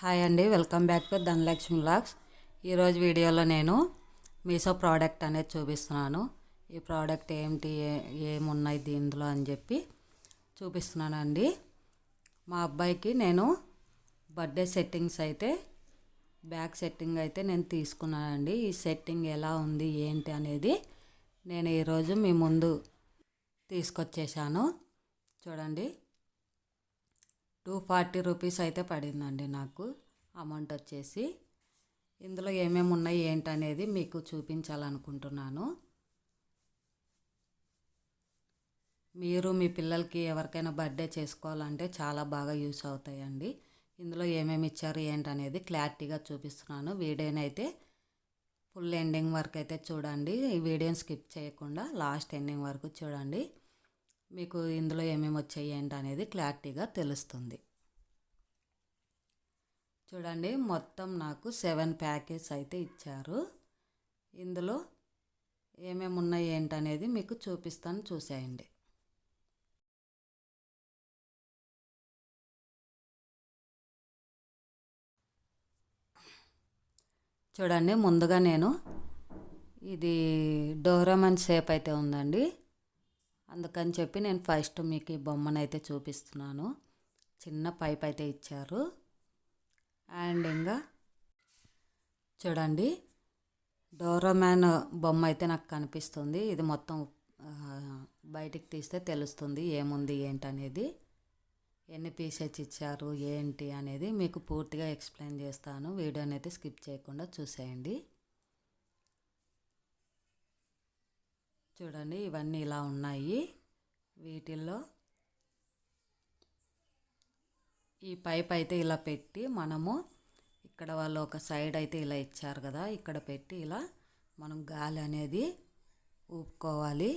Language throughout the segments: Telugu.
హాయ్ అండి welcome back to Dhanalakshmi vlogs. ఈరోజు వీడియోలో నేను మీషో ప్రోడక్ట్ అనేది చూపిస్తున్నాను. ఈ ప్రోడక్ట్ ఏంటి ఏమున్నాయి దీనిలో అని చెప్పి చూపిస్తున్నానండి. మా అబ్బాయికి నేను బర్త్డే సెట్టింగ్స్ అయితే బ్యాక్ సెట్టింగ్ అయితే నేను తీసుకున్నానండి. ఈ సెట్టింగ్ ఎలా ఉంది ఏంటి అనేది నేను ఈరోజు మీ ముందు తీసుకొచ్చేసాను చూడండి. టూ ఫార్టీ రూపీస్ అయితే పడిందండి నాకు అమౌంట్ వచ్చేసి. ఇందులో ఏమేమి ఉన్నాయి ఏంటనేది మీకు చూపించాలనుకుంటున్నాను. మీరు మీ పిల్లలకి ఎవరికైనా బర్త్డే చేసుకోవాలంటే చాలా బాగా యూస్ అవుతాయండి. ఇందులో ఏమేమి ఇచ్చారు ఏంటనేది క్లారిటీగా చూపిస్తున్నాను. వీడియోని అయితే ఫుల్ ఎండింగ్ వరకు అయితే చూడండి. ఈ వీడియోని స్కిప్ చేయకుండా లాస్ట్ ఎండింగ్ వరకు చూడండి. మీకు ఇందులో ఏమేమి వచ్చాయి ఏంటి అనేది క్లారిటీగా తెలుస్తుంది. చూడండి మొత్తం నాకు సెవెన్ ప్యాకెట్స్ అయితే ఇచ్చారు. ఇందులో ఏమేమి ఉన్నాయి ఏంటనేది మీకు చూపిస్తాను చూసేయండి. చూడండి ముందుగా నేను ఇది డోరామన్ షేప్ అయితే ఉందండి. అందుకని చెప్పి నేను ఫస్ట్ మీకు ఈ బొమ్మను అయితే చూపిస్తున్నాను. చిన్న పైప్ అయితే ఇచ్చారు. అండ్ ఇంకా చూడండి డోరోమ్యాన్ బొమ్మ అయితే నాకు కనిపిస్తుంది. ఇది మొత్తం బయటికి తీస్తే తెలుస్తుంది ఏముంది ఏంటనేది. ఎన్ని పీసెస్ ఇచ్చారు ఏంటి అనేది మీకు పూర్తిగా ఎక్స్ప్లెయిన్ చేస్తాను. వీడియోని అయితే స్కిప్ చేయకుండా చూసేయండి. చూడండి ఇవన్నీ ఇలా ఉన్నాయి. వీటిల్లో ఈ పైప్ అయితే ఇలా పెట్టి మనము ఇక్కడ వాళ్ళు ఒక సైడ్ అయితే ఇలా ఇచ్చారు కదా ఇక్కడ పెట్టి ఇలా మనం గాలి అనేది ఊపుకోవాలి.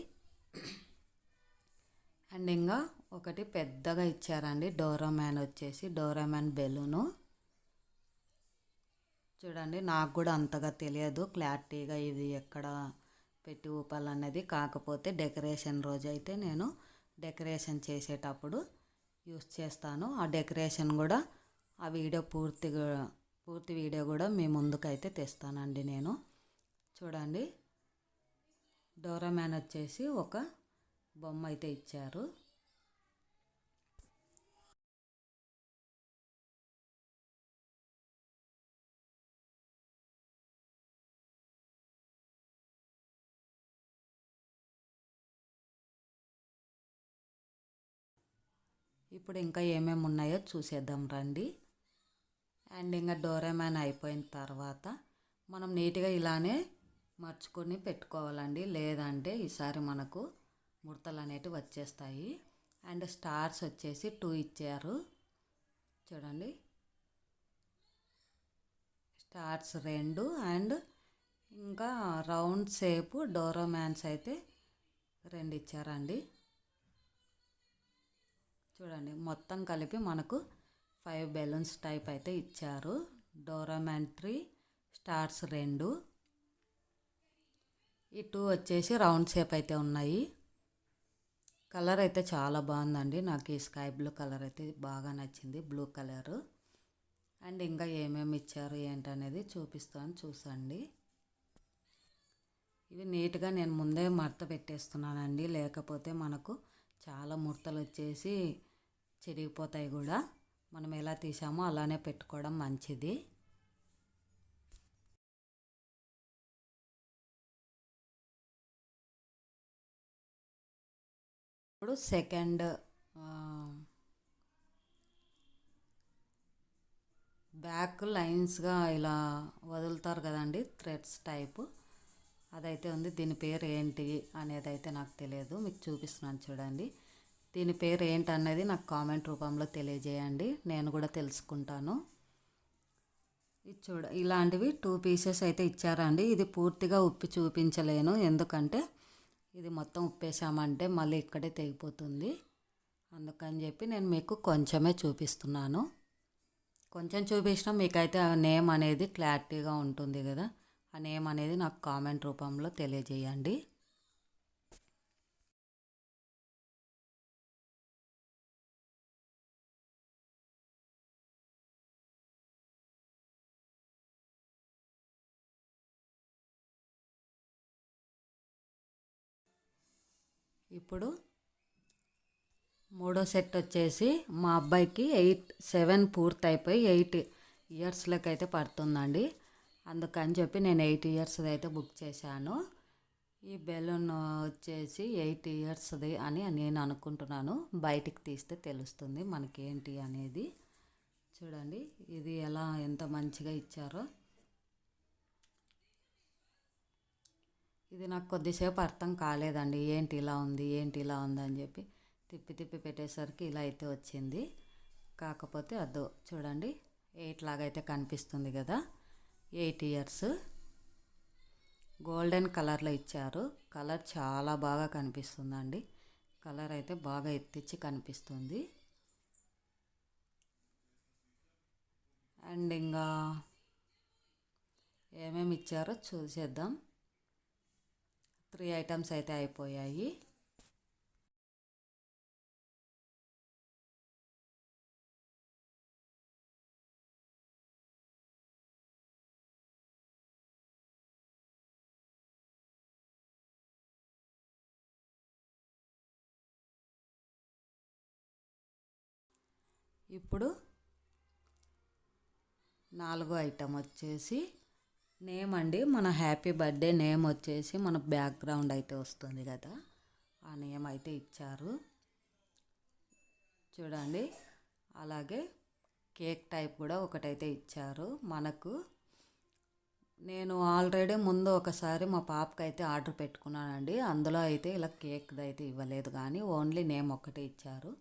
అండ్ ఇంకా ఒకటి పెద్దగా ఇచ్చారండి డోరామ్యాన్ వచ్చేసి డోరామ్యాన్ బెలూను. చూడండి నాకు కూడా అంతగా తెలియదు క్లారిటీగా ఇది ఎక్కడ పెట్టి ఊపాలన్నది. కాకపోతే డెకరేషన్ రోజు అయితే నేను డెకరేషన్ చేసేటప్పుడు యూస్ చేస్తాను. ఆ డెకరేషన్ కూడా ఆ వీడియో పూర్తిగా పూర్తి వీడియో కూడా మీ ముందుకైతే తెస్తానండి నేను. చూడండి. డోరామ్యాన్ వచ్చేసి ఒక బొమ్మ అయితే ఇచ్చారు. ఇప్పుడు ఇంకా ఏమేమి ఉన్నాయో చూసేద్దాం రండి. అండ్ ఇంకా డోరామ్యాన్ అయిపోయిన తర్వాత మనం నీట్గా ఇలానే మర్చుకొని పెట్టుకోవాలండి. లేదంటే ఈసారి మనకు ముడతలు అనేటివి వచ్చేస్తాయి. అండ్ స్టార్స్ వచ్చేసి టూ ఇచ్చారు. చూడండి. స్టార్స్ రెండు అండ్ ఇంకా రౌండ్ షేపు డోరోమ్యాన్స్ అయితే రెండు ఇచ్చారండి. చూడండి మొత్తం కలిపి మనకు ఫైవ్ బెలూన్స్ టైప్ అయితే ఇచ్చారు. డోరామెంట్రీ స్టార్స్ రెండు. ఈ టూ వచ్చేసి రౌండ్ షేప్ అయితే ఉన్నాయి. కలర్ అయితే చాలా బాగుందండి. నాకు ఈ స్కై బ్లూ కలర్ అయితే బాగా నచ్చింది బ్లూ కలరు. అండ్ ఇంకా ఏమేమి ఇచ్చారు ఏంటనేది చూపిస్తాను చూసండి. ఇవి నీట్గా నేను ముందే మడత పెట్టేస్తున్నానండి. లేకపోతే మనకు చాలా ముడతలు వచ్చేసి చెరిగిపోతాయి కూడా. మనం ఎలా తీసామో అలానే పెట్టుకోవడం మంచిది. ఇప్పుడు సెకండ్ బ్యాక్ లైన్స్గా ఇలా వదులుతారు కదండి థ్రెడ్స్ టైపు. అదైతే ఉంది దీని పేరు ఏంటి అనేది అయితే నాకు తెలియదు. మీకు చూపిస్తున్నాను చూడండి. దీని పేరు ఏంటన్నది నాకు కామెంట్ రూపంలో తెలియజేయండి. నేను కూడా తెలుసుకుంటాను. ఇది చూడ ఇలాంటివి టూ పీసెస్ అయితే ఇచ్చారండి. ఇది పూర్తిగా ఉప్పి చూపించలేను. ఎందుకంటే ఇది మొత్తం ఉప్పేసామంటే మళ్ళీ ఇక్కడే తెగిపోతుంది. అందుకని చెప్పి నేను మీకు కొంచెమే చూపిస్తున్నాను. కొంచెం చూపించినా మీకైతే ఆ నేమ్ అనేది క్లారిటీగా ఉంటుంది కదా. ఆ నేమ్ అనేది నాకు కామెంట్ రూపంలో తెలియజేయండి. ఇప్పుడు మూడో సెట్ వచ్చేసి మా అబ్బాయికి ఎయిట్ సెవెన్ పూర్తి అయిపోయి ఎయిట్ ఇయర్స్లోకి అయితే పడుతుందండి. అందుకని చెప్పి నేను ఎయిట్ ఇయర్స్ది అయితే బుక్ చేశాను. ఈ బెలూన్ వచ్చేసి ఎయిట్ ఇయర్స్ది అని నేను అనుకుంటున్నాను. బయటికి తీస్తే తెలుస్తుంది మనకేంటి అనేది. చూడండి ఇది ఎలా ఎంత మంచిగా ఇచ్చారో. ఇది నాకు కొద్దిసేపు అర్థం కాలేదండి. ఏంటి ఇలా ఉంది ఏంటి ఇలా ఉంది అని చెప్పి తిప్పి తిప్పి పెట్టేసరికి ఇలా అయితే వచ్చింది. కాకపోతే అదో చూడండి ఎయిట్ లాగా అయితే కనిపిస్తుంది కదా. Eight years. గోల్డెన్ కలర్లో ఇచ్చారు. కలర్ చాలా బాగా కనిపిస్తుందండి. కలర్ అయితే బాగా ఎత్తిచ్చి కనిపిస్తుంది. అండ్ ఇంకా ఏమేమి ఇచ్చారో చూసేద్దాం. త్రీ ఐటమ్స్ అయితే అయిపోయాయి. ఇప్పుడు నాలుగో ఐటమ్ వచ్చేసి నేమ్ అండి మన హ్యాపీ బర్త్డే నేమ్ వచ్చేసి మన బ్యాక్గ్రౌండ్ అయితే వస్తుంది కదా. ఆ నేమ్ అయితే ఇచ్చారు. చూడండి అలాగే కేక్ టైప్ కూడా ఒకటైతే ఇచ్చారు. మనకు నేను ఆల్రెడీ ముందు ఒకసారి మా పాపకి అయితే ఆర్డర్ పెట్టుకున్నానండి. అందులో అయితే ఇలా కేక్ది అయితే ఇవ్వలేదు కానీ ఓన్లీ నేమ్ ఒక్కటే ఇచ్చారు.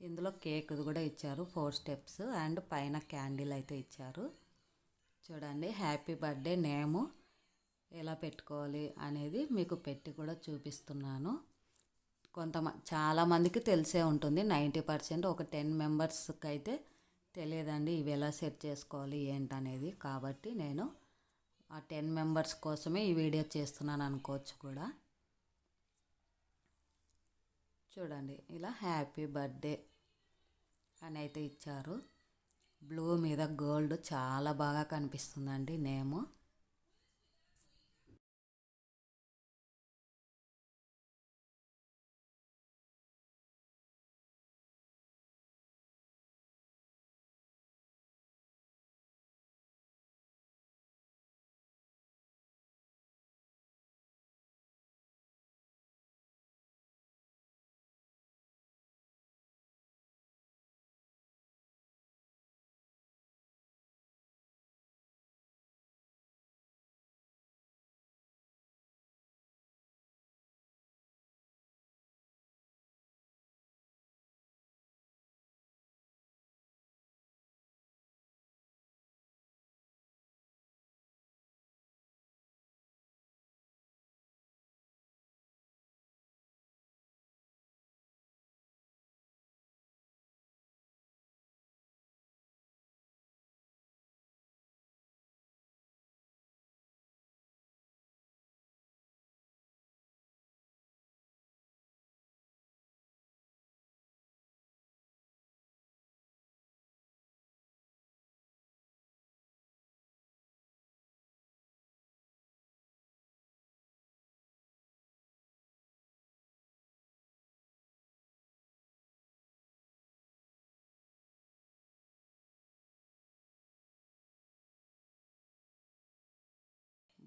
ఇందులో కేక్ది కూడా ఇచ్చారు ఫోర్ స్టెప్స్ అండ్ పైన క్యాండిల్ అయితే ఇచ్చారు. చూడండి హ్యాపీ బర్త్డే నేము ఎలా పెట్టుకోవాలి అనేది మీకు పెట్టి కూడా చూపిస్తున్నాను. కొంతమంది చాలామందికి తెలిసే ఉంటుంది నైంటీ పర్సెంట్ ఒక టెన్ మెంబర్స్కి అయితే తెలియదండి ఇవి ఎలా సెట్ చేసుకోవాలి ఏంటనేది. కాబట్టి నేను ఆ టెన్ మెంబర్స్ కోసమే ఈ వీడియో చేస్తున్నాను అనుకోవచ్చు కూడా. చూడండి ఇలా హ్యాపీ బర్త్డే అని అయితే ఇచ్చారు. బ్లూ మీద గోల్డ్ చాలా బాగా కనిపిస్తుందండి నేము.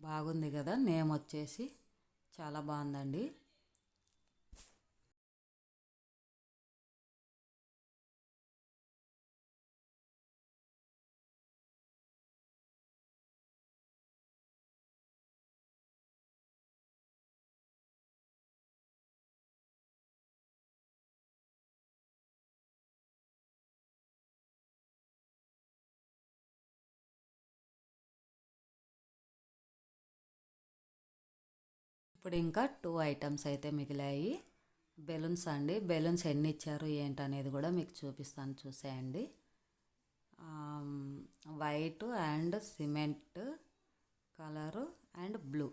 బాగుంది కదా నేమ్ వచ్చేసి చాలా బాగుందండి. ఇప్పుడు ఇంకా టూ ఐటమ్స్ అయితే మిగిలాయి. బెలూన్స్ అండి. బెలూన్స్ ఎన్ని ఇచ్చారు ఏంటనేది కూడా మీకు చూపిస్తాను చూసేయండి. White and cement colour and blue.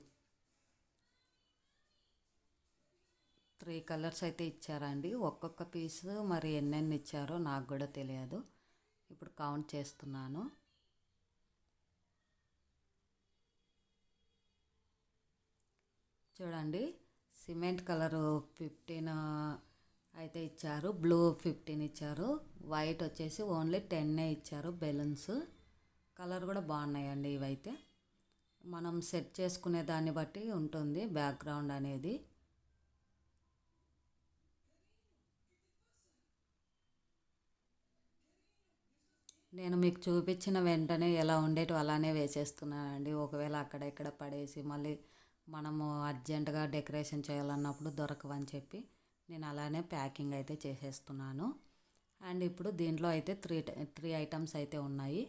Three colours అయితే ఇచ్చారండి. ఒక్కొక్క పీస్ మరి ఎన్నెన్ని ఇచ్చారో నాకు కూడా తెలియదు. ఇప్పుడు కౌంట్ చేస్తున్నాను. చూడండి. సిమెంట్ కలరు ఫిఫ్టీన్ అయితే ఇచ్చారు. బ్లూ ఫిఫ్టీన్ ఇచ్చారు. వైట్ వచ్చేసి ఓన్లీ టెన్నే ఇచ్చారు బెలూన్స్. కలర్ కూడా బాగున్నాయండి ఇవైతే. మనం సెట్ చేసుకునే దాన్ని బట్టి ఉంటుంది బ్యాక్గ్రౌండ్ అనేది. నేను మీకు చూపించిన వెంటనే ఎలా ఉండేటివి అలానే వేసేస్తున్నానండి. ఒకవేళ అక్కడ ఇక్కడ పడేసి మళ్ళీ మనము అర్జెంటుగా డెకరేషన్ చేయాలన్నప్పుడు దొరకవని చెప్పి నేను అలానే ప్యాకింగ్ అయితే చేసేస్తున్నాను. అండ్ ఇప్పుడు దీంట్లో అయితే త్రీ త్రీ ఐటమ్స్ అయితే ఉన్నాయి.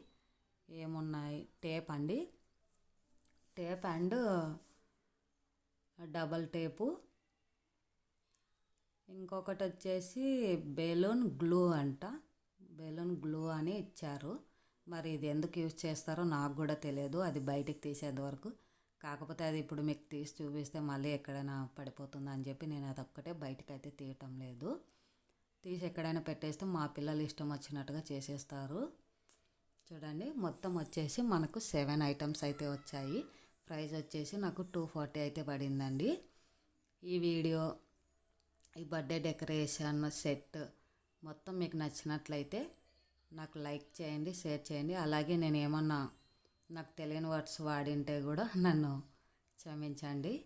ఏమున్నాయి? టేప్ అండి. Tape and double tape. ఇంకొకటి వచ్చేసి బెలూన్ గ్లూ అంట. బెలూన్ గ్లూ అని ఇచ్చారు. మరి ఇది ఎందుకు యూజ్ చేస్తారో నాకు కూడా తెలియదు. అది బయటికి తీసేంత వరకు కాకపోతే అది ఇప్పుడు మీకు తీసి చూపిస్తే మళ్ళీ ఎక్కడైనా పడిపోతుంది అని చెప్పి నేను అది ఒక్కటే బయటకైతే అయితే తీయటం లేదు. తీసి ఎక్కడైనా పెట్టేస్తే మా పిల్లలు ఇష్టం వచ్చినట్టుగా చేసేస్తారు. చూడండి మొత్తం వచ్చేసి మనకు సెవెన్ ఐటమ్స్ అయితే వచ్చాయి. ప్రైస్ వచ్చేసి నాకు టూ ఫార్టీ అయితే పడిందండి. ఈ వీడియో ఈ బర్త్డే డెకరేషన్ సెట్ మొత్తం మీకు నచ్చినట్లయితే నాకు లైక్ చేయండి షేర్ చేయండి. అలాగే నేను ఏమన్నా నాకు తెలియని వర్డ్స్ వాడింటే కూడా నన్ను క్షమించండి.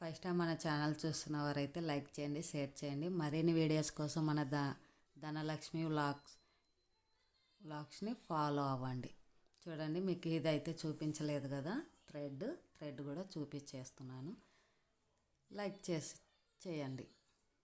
ఫస్ట్ టైం మన ఛానల్ చూస్తున్న వారైతే లైక్ చేయండి షేర్ చేయండి. మరిన్ని వీడియోస్ కోసం మన ద ధనలక్ష్మి వ్లాగ్స్ వ్లాగ్స్ని ఫాలో అవ్వండి. చూడండి మీకు ఇదైతే చూపించలేదు కదా. థ్రెడ్ థ్రెడ్ కూడా చూపించేస్తున్నాను. లైక్ చేసి చేయండి.